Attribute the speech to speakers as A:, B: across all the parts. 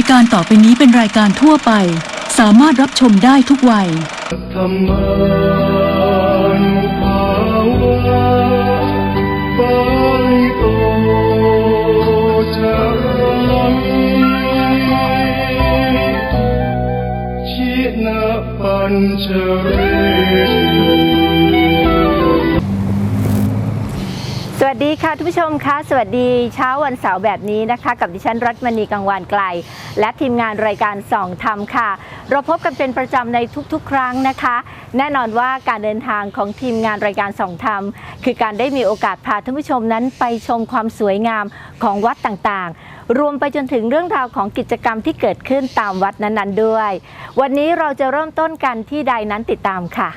A: ายการต่อไปนี้เป็นรายการทั่วไป สามารถรับชมได้ทุกวัย
B: ธรรมานุภาวะปาลิโตจะลังชินะปัญเชเร
C: สวัสดีค่ะทุกผู้ชมคะสวัสดีเช้าวันเสาร์แบบนี้นะคะ กับดิฉันรัตมณีกังวานไกล และทีมงานรายการส่องธรรมค่ะ เราพบกันเป็นประจำในทุกๆ ครั้งนะคะ แน่นอนว่าการเดินทางของทีมงานรายการส่องธรรม คือการได้มีโอกาสพาท่านผู้ชมนั้นไปชมความสวยงามของวัดต่างๆ รวมไปจนถึงเรื่องราวของกิจกรรมที่เกิดขึ้นตามวัดนั้นๆด้วย วันนี้เราจะเริ่มต้นกันที่ใดนั้นติดตามค่ะ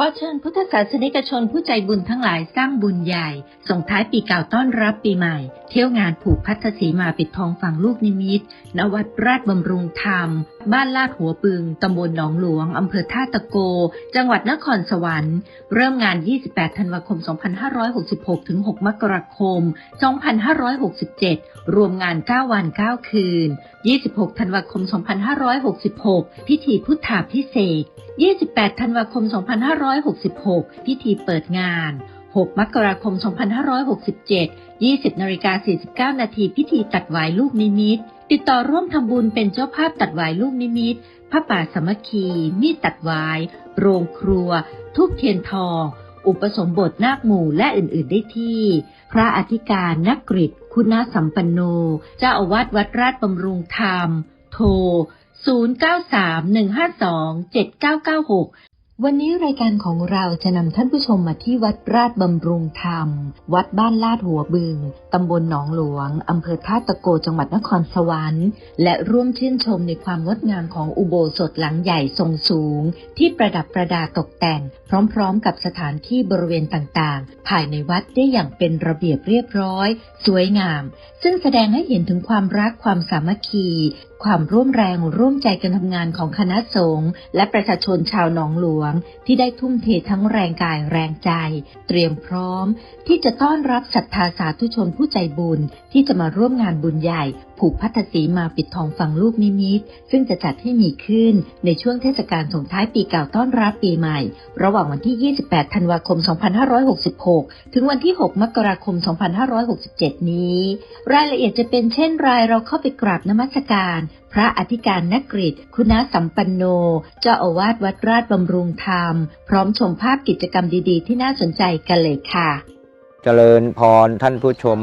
D: ขอเชิญพุทธศาสนิกชนผู้ใจบุญทั้งหลายสร้างบุญใหญ่ ส่งท้ายปีเก่าต้อนรับปีใหม่ เที่ยวงานผูกพัทธสีมาปิดทองฝั่งลูกนิมิต ณวัดราชบำรุงธรรมบ้านลาดหัวปึง ตำบลหนองหลวง อำเภอท่าตะโก จังหวัดนครสวรรค์ เริ่มงาน 28 ธันวาคม 2566 ถึง 6 มกราคม 2567 รวมงาน 9 วัน 9 คืน 26 ธันวาคม 2566 พิธีพุทธาพิเศษ 28 ธันวาคม 2566 พิธีเปิดงาน 6 มกราคม 2567 20นาฬิกา49 นาทีพิธีตัดหวายลูกนิมิต ติดต่อร่วมทำบุญเป็นเจ้าภาพตัดวายลูกนิมิตพระป่าสมัคคี มีดตัดวาย โรงครัว ทุกเทียนทอง อุปสมบทนาคหมู่และอื่นๆได้ที่ พระอธิการนักกฤษคุณสัมปันโน เจ้าอาวาสวัดราชบำรุงธรรม โทร 0931527996 วันนี้รายการของเราจะนำท่านผู้ชมมาที่วัดราชบำรุงธรรม วัดบ้านลาดหัวบึง ตำบลหนองหลวง อำเภอท่าตะโก จังหวัดนครสวรรค์ และร่วมชื่นชมในความงดงามของอุโบสถหลังใหญ่ทรงสูง ที่ประดับประดาตกแต่ง พร้อมๆ กับสถานที่บริเวณต่างๆ ภายในวัดได้อย่างเป็นระเบียบเรียบร้อย สวยงาม ซึ่งแสดงให้เห็นถึงความรักความสามัคคีความร่วมแรงร่วมใจกันทำงานของคณะสงฆ์และประชาชนชาวหนองหลวง ที่ได้ทุ่มเททั้งแรงกายแรงใจ เตรียมพร้อม ที่จะต้อนรับศรัทธาสาธุชนผู้ใจบุญที่จะมาร่วมงานบุญใหญ่ ผูกพัทธสีมาปิดทองฝั่งลูกนิมิต ซึ่งจะจัดให้มีขึ้นในช่วงเทศกาลส่งท้ายปีเก่าต้อนรับปีใหม่ ระหว่างวันที่ 28 ธันวาคม 2566 ถึงวันที่ 6 มกราคม 2567 นี้ รายละเอียดจะเป็นเช่นไรเราเข้าไปกราบนมัสการ พระอธิการนักกฤษคุณสัมปันโน เจ้าอาวาสวัดราชบำรุงธรรม พร้อมชมภาพกิจกรรมดีๆ ที่น่าสนใจกันเลยค่ะ
E: เจริญพรท่านผู้ชม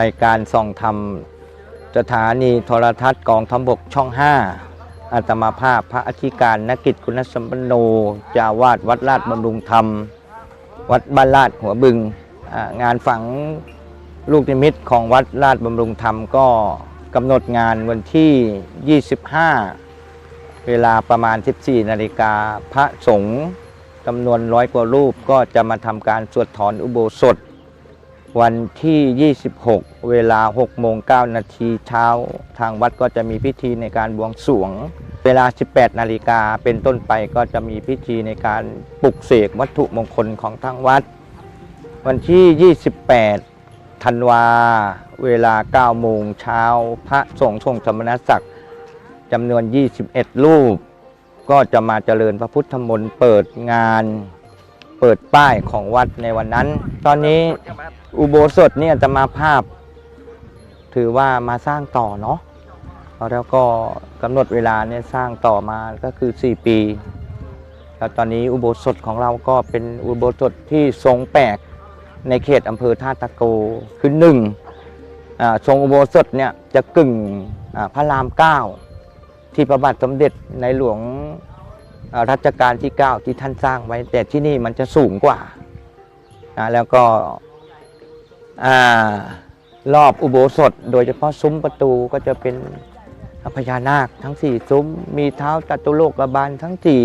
E: รายการส่องธรรม สถานีโทรทัศน์กองทัพบกช่อง 5 อาตมาภาพพระอธิการนักกิจคุณสัมปโนเจาวาดวัดลาดบำรุงธรรม วัดบ้านลาดหัวบึง งานฝังลูกนิมิตของวัดลาดบำรุงธรรมก็กำหนดงานวันที่ 25 เวลาประมาณ 14 นาฬิกาพระสงฆ์จำนวนร้อยกว่ารูปก็จะมาทำการสวดถอนอุโบสถ วันที่ 26 เวลา6โมง9นาทีเช้า ทางวัดก็จะมีพิธีในการบวงสรวง เวลา 18 นาฬิกาเป็นต้นไปก็จะมีพิธีในการปลุกเสกวัตถุมงคลของทางวัด วันที่ 28 ธันวา เวลา 9 โมงเช้า พระสงฆ์ทรงสมณศักดิ์จำนวน 21 รูป ก็จะมาเจริญพระพุทธมนต์เปิดงาน เปิดป้ายของวัดในวันนั้น ตอนนี้ อุโบสถเนี่ยจะมาภาพ ถือว่ามาสร้างต่อเนาะแล้วก็กำหนดเวลาเนี่ยสร้างต่อมาก็คือ 4 ปีแล้วตอนนี้อุโบสถของเราก็เป็นอุโบสถที่ทรงแปลกในเขตอำเภอท่าตะโกคือหนึ่งอ่าทรงอุโบสถเนี่ยจะกึ่งพระรามเก้าที่พระบาทสมเด็จในหลวงรัชกาลที่ 9 ที่ท่านสร้างไว้ แต่ที่นี่มันจะสูงกว่านะแล้วก็ รอบอุโบสถ โดยเฉพาะซุ้มประตูก็จะเป็นพญานาคทั้งสี่ซุ้ม มีเท้าจัตุโลกบาลทั้งสี่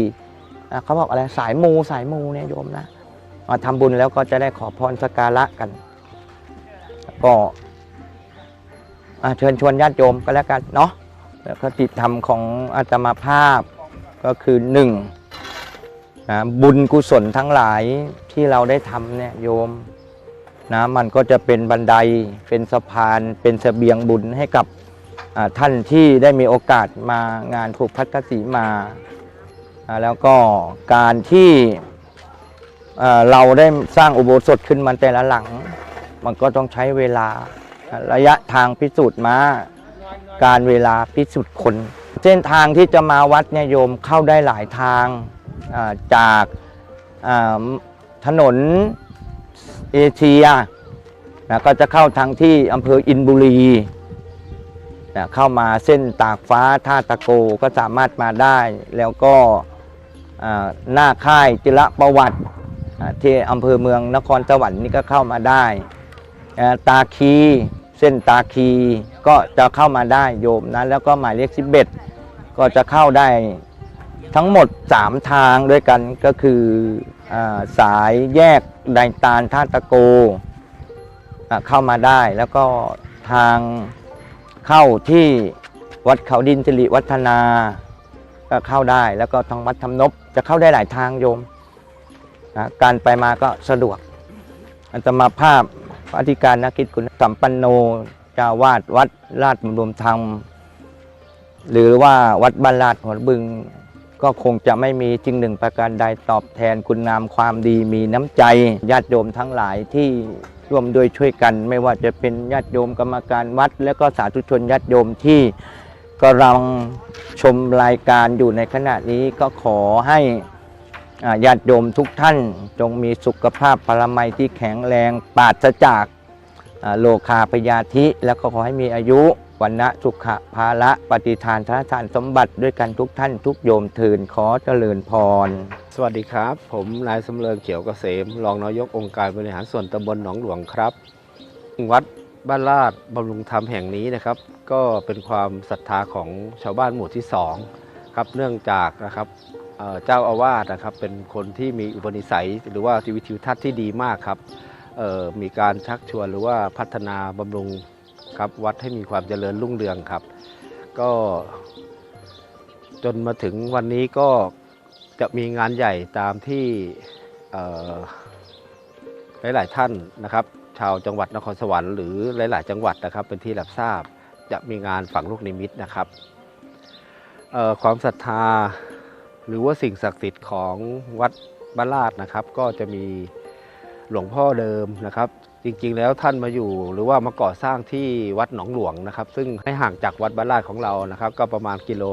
E: เขาบอกอะไรสายมูสายมูเนี่ยโยมนะมาทำบุญแล้วก็จะได้ขอพรสการะกัน ก็เชิญชวนญาติโยมก็แล้วกันเนาะแล้วก็ติดธรรมของอาตมาภาพก็คือหนึ่งบุญกุศลทั้งหลายที่เราได้ทำเนี่ยโยม นะมันก็จะเป็นบันไดเป็นสะพาน เป็นเสบียงบุญให้กับท่านที่ได้มีโอกาสมางานผูกพัทธสีมา แล้วก็การที่เราได้สร้างอุโบสถขึ้นมาแต่ละหลัง มันก็ต้องใช้เวลาระยะทางพิสูจน์มาการเวลาพิสูจน์คน เส้นทางที่จะมาวัดเนี่ยโยมเข้าได้หลายทางจากถนน เอเชียนะก็จะเข้าทางที่อำเภออินบุรีนะเข้ามาเส้นตากฟ้าท่าตะโกก็สามารถมาได้ แล้วก็หน้าค่ายจิระประวัติที่อำเภอเมืองนครสวรรค์นี่ก็เข้ามาได้ตาคีเส้นตาคีก็จะเข้ามาได้โยมนะแล้วก็หมายเลข11ก็จะเข้าได้ทั้งหมด 3 ทางด้วยกันก็คืออาสายแยก ไดตาลท่าตะโกเข้ามาได้แล้วก็ทางเข้าที่วัดเขาดินสิริวัฒนาก็เข้าได้แล้วก็ทางวัดธรรมนบจะเข้าได้หลายทางโยมนะการไปมาก็สะดวก อันตมาภาพพระอธิการนักกิจคุณสัมปันโนจาวาดวัดราชบำรุงธรรม หรือว่าวัดบ้านลาดหัวบึง ก็คงจะไม่มีจริงหนึ่งประการใดตอบแทนคุณงามความดีมีน้ำใจ ญาติโยมทั้งหลายที่ร่วมด้วยช่วยกัน ไม่ว่าจะเป็นญาติโยมกรรมการวัด และก็สาธุชนญาติโยมที่กำลังชมรายการอยู่ในขณะนี้ก็ขอให้ญาติโยมทุกท่านจงมีสุขภาพพลามัยที่แข็งแรงปราศจากโลคาพยาธิ แล้วก็ขอให้มีอายุ วันนะสุขะภาละปฏิทานทานทานสมบัติด้วยกันทุกท่านทุกโยมเทินขอเจริญพร
F: สวัสดีครับ ผมนายสำเริงเขียวเกษม รองนายกองค์การบริหารส่วนตำบลหนองหลวงครับ วัดบ้านลาดบำรุงธรรมแห่งนี้นะครับ ก็เป็นความศรัทธาของชาวบ้านหมู่ที่2ครับเนื่องจากนะครับเจ้าอาวาสนะครับเป็นคนที่มีอุปนิสัย หรือว่าชีวิตทิวทัศน์ที่ดีมากครับมีการชักชวนหรือว่าพัฒนาบำรุง ครับ วัดให้มีความเจริญรุ่งเรืองครับ ก็จนมาถึงวันนี้ก็จะมีงานใหญ่ตามที่หลาย ๆ ท่านนะครับ ชาวจังหวัดนครสวรรค์หรือหลาย ๆ จังหวัดนะครับ เป็นที่รับทราบจะมีงานฝังลูกนิมิตนะครับความศรัทธาหรือว่าสิ่งศักดิ์สิทธิ์ของวัดบ้านลาดนะครับ ก็จะมีหลวงพ่อเดิมนะครับ จริงๆ แล้วท่านมาอยู่หรือว่ามาก่อสร้างที่วัดหนองหลวงนะครับ ซึ่งให้ห่างจากวัดบ้านลาดของเรานะครับ ก็ประมาณกิโล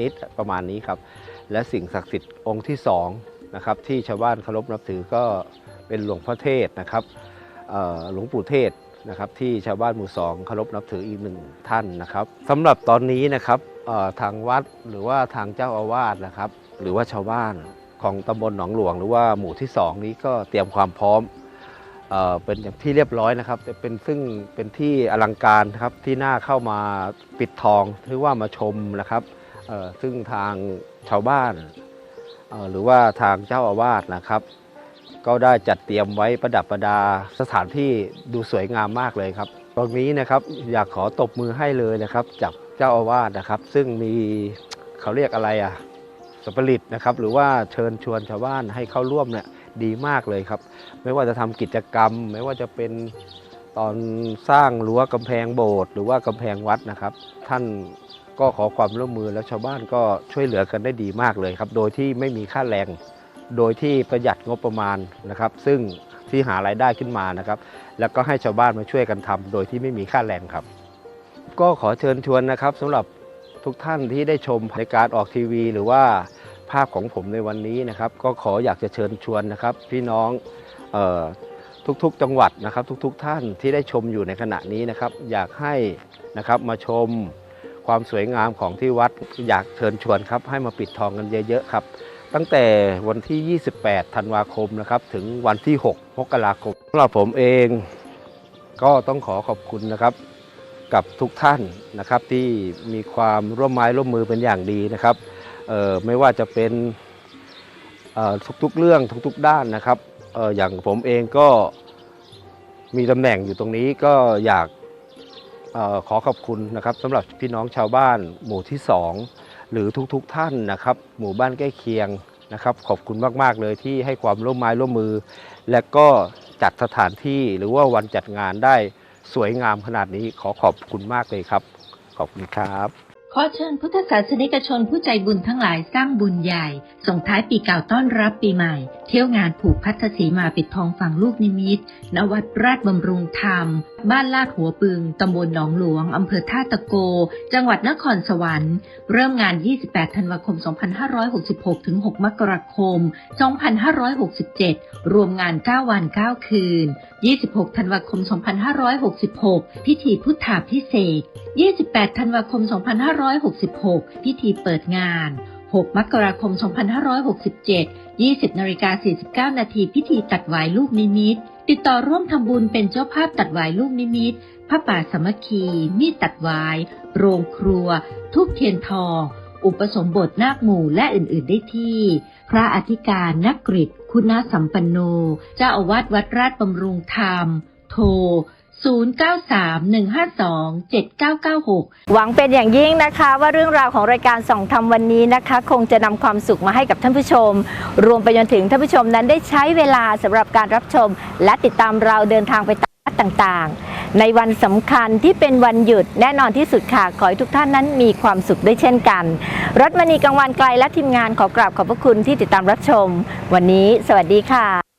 F: นิดๆประมาณนี้ครับ และสิ่งศักดิ์สิทธิ์องค์ที่สองนะครับที่ชาวบ้านเคารพนับถือก็เป็นหลวงพ่อเทศนะครับหลวงปู่เทศนะครับที่ชาวบ้านหมู่สองเคารพนับถืออีกหนึ่งท่านนะครับสำหรับตอนนี้นะครับทางวัดหรือว่าทางเจ้าอาวาสนะครับ หรือว่าชาวบ้านของตำบลหนองหลวง หรือว่าหมู่ที่สองนี้ก็เตรียมความพร้อม เป็นอย่างที่เรียบร้อยนะครับจะเป็นซึ่งเป็นที่อลังการนะครับที่น่าเข้ามาปิดทองหรือว่ามาชมนะครับซึ่งทางชาวบ้าน หรือว่าทางเจ้าอาวาสนะครับ ก็ได้จัดเตรียมไว้ประดับประดาสถานที่ดูสวยงามมากเลยครับ ตรงนี้นะครับอยากขอตบมือให้เลยนะครับจากเจ้าอาวาสนะครับ ซึ่งมีเขาเรียกอะไรอะสปริตนะครับ หรือว่าเชิญชวนชาวบ้านให้เข้าร่วมเนี่ย ดีมากเลยครับ ไม่ว่าจะทำกิจกรรม ไม่ว่าจะเป็นตอนสร้างรั้วกำแพงโบสถ์หรือว่ากำแพงวัดนะครับ ท่านก็ขอความร่วมมือแล้วชาวบ้านก็ช่วยเหลือกันได้ดีมากเลยครับ โดยที่ไม่มีค่าแรง โดยที่ประหยัดงบประมาณนะครับ ซึ่งที่หารายได้ขึ้นมานะครับ แล้วก็ให้ชาวบ้านมาช่วยกันทำโดยที่ไม่มีค่าแรงครับ ก็ขอเชิญชวนนะครับสำหรับทุกท่านที่ได้ชมในการออกทีวี หรือว่า ภาพของผมในวันนี้นะครับ ก็ขออยากจะเชิญชวนนะครับ พี่น้องออทุกๆจังหวัดนะครับ ทุกๆท่านที่ได้ชมอยู่ในขณะนี้นะครับ อยากให้นะครับมาชมความสวยงามของที่วัดอยากเชิญชวนครับ ให้มาปิดทองกันเยอะๆครับ ตั้งแต่วันที่ 28 ธันวาคมนะครับ ถึงวันที่ 6 มกราคมสำหรับผมเองก็ต้องขอขอบคุณนะครับ กับทุกท่านนะครับที่มีความร่วมไม้ร่วมมือเป็นอย่างดีนะครับ ไม่ว่าจะเป็นออทุกๆเรื่องทุกๆด้านนะครับอออย่างผมเองก็มีตำแหน่งอยู่ตรงนี้ก็อยากออขอขอบคุณนะครับสำหรับพี่น้องชาวบ้านหมู่ที่ 2 หรือทุกๆทท่านนะครับ หมู่บ้านใกล้เคียงนะครับ ขอบคุณมากๆเลยที่ให้ความร่วมไม้ร่วมมือ และก็จัดสถานที่หรือว่าวันจัดงานได้สวยงามขนาดนี้ขอขอบคุณมากเลยครับ ขอบคุณครับ
D: ขอเชิญพุทธศาสนิกชนผู้ใจบุญทั้งหลายสร้างบุญใหญ่ ส่งท้ายปีเก่าต้อนรับปีใหม่ เที่ยวงานผูกพัทธสีมาปิดทองฝั่งลูกนิมิต ณ วัดราชบำรุงธรรม บ้านลาดหัวปึง ตำบลหนองหลวง อำเภอท่าตะโก จังหวัดนครสวรรค์ เริ่มงาน 28 ธันวาคม 2566 ถึง 6 มกราคม 2567 รวมงาน 9 วัน 9 คืน 26 ธันวาคม 2566 พิธีพุทธาพิเศษ 28 ธันวาคม 2566 พิธีเปิดงาน 6 มกราคม 2567 20นาฬิกา49 นาทีพิธีตัดหวายลูกนิมิต ติดต่อร่วมทำบุญเป็นเจ้าภาพตัดวายลูกนิมิตพระป่าสมัคคี มีดตัดวาย โรงครัว ทุกเทียนทอง อุปสมบทนาคหมู่และอื่น ๆ ได้ที่ พระอธิการนักกริตคุณสัมปันโน เจ้าอาวาสวัดราชบำรุงธรรม โทร 0931527996
C: หวังเป็นอย่างยิ่งนะคะว่าเรื่องราวของรายการส่องธรรมวันนี้นะคะ คงจะนำความสุขมาให้กับท่านผู้ชม รวมไปจนถึงท่านผู้ชมนั้นได้ใช้เวลาสำหรับการรับชม และติดตามเราเดินทางไปตามวัดต่างๆ ในวันสำคัญที่เป็นวันหยุดแน่นอนที่สุดค่ะ ขอให้ทุกท่านนั้นมีความสุขด้วยเช่นกัน รัตมณีกังวานไกลและทีมงานขอกราบขอบพระคุณที่ติดตามรับชม วันนี้ สวัสดีค่ะ